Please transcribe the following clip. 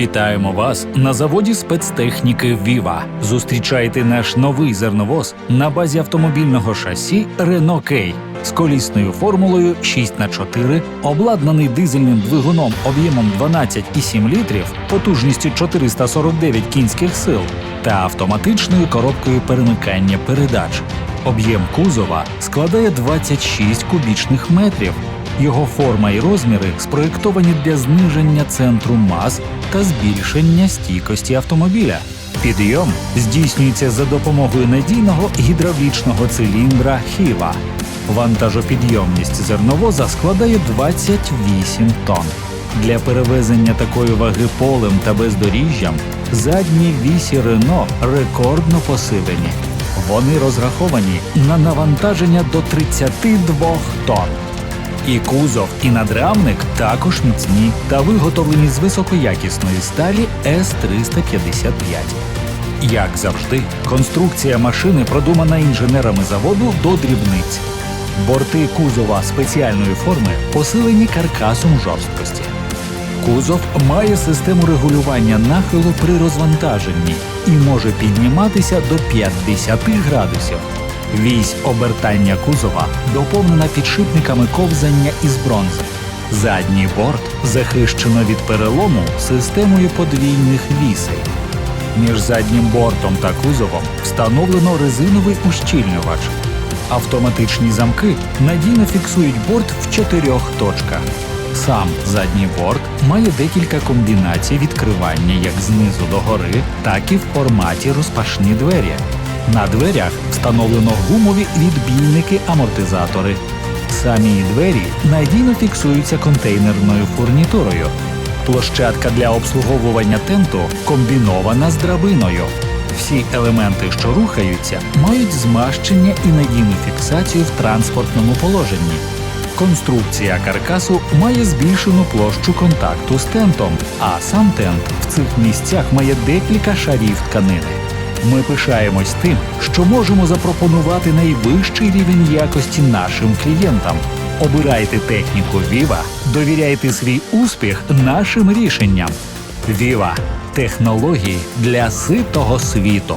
Вітаємо вас на заводі спецтехніки Віва. Зустрічайте наш новий зерновоз на базі автомобільного шасі Renault K з колісною формулою 6х4, обладнаний дизельним двигуном об'ємом 12,7 літрів, потужністю 449 кінських сил та автоматичною коробкою перемикання передач. Об'єм кузова складає 26 кубічних метрів. Його форма і розміри спроєктовані для зниження центру мас та збільшення стійкості автомобіля. Підйом здійснюється за допомогою надійного гідравлічного циліндра Хіва. Вантажопідйомність зерновоза складає 28 тонн. Для перевезення такої ваги полем та бездоріжжям задні вісі Рено рекордно посилені. Вони розраховані на навантаження до 32 тонн. І кузов, і надрамник також міцні та виготовлені з високоякісної сталі С-355. Як завжди, конструкція машини продумана інженерами заводу до дрібниць. Борти кузова спеціальної форми посилені каркасом жорсткості. Кузов має систему регулювання нахилу при розвантаженні і може підніматися до 50 градусів. Вісь обертання кузова доповнена підшипниками ковзання із бронзи. Задній борт захищено від перелому системою подвійних вісей. Між заднім бортом та кузовом встановлено резиновий ущільнювач. Автоматичні замки надійно фіксують борт в чотирьох точках. Сам задній борт має декілька комбінацій відкривання як знизу до гори, так і в форматі розпашні двері. На дверях встановлено гумові відбійники-амортизатори. Самі двері надійно фіксуються контейнерною фурнітурою. Площадка для обслуговування тенту комбінована з драбиною. Всі елементи, що рухаються, мають змащення і надійну фіксацію в транспортному положенні. Конструкція каркасу має збільшену площу контакту з тентом, а сам тент в цих місцях має декілька шарів тканини. Ми пишаємось тим, що можемо запропонувати найвищий рівень якості нашим клієнтам. Обирайте техніку Віва, довіряйте свій успіх нашим рішенням. Віва – технології для ситого світу.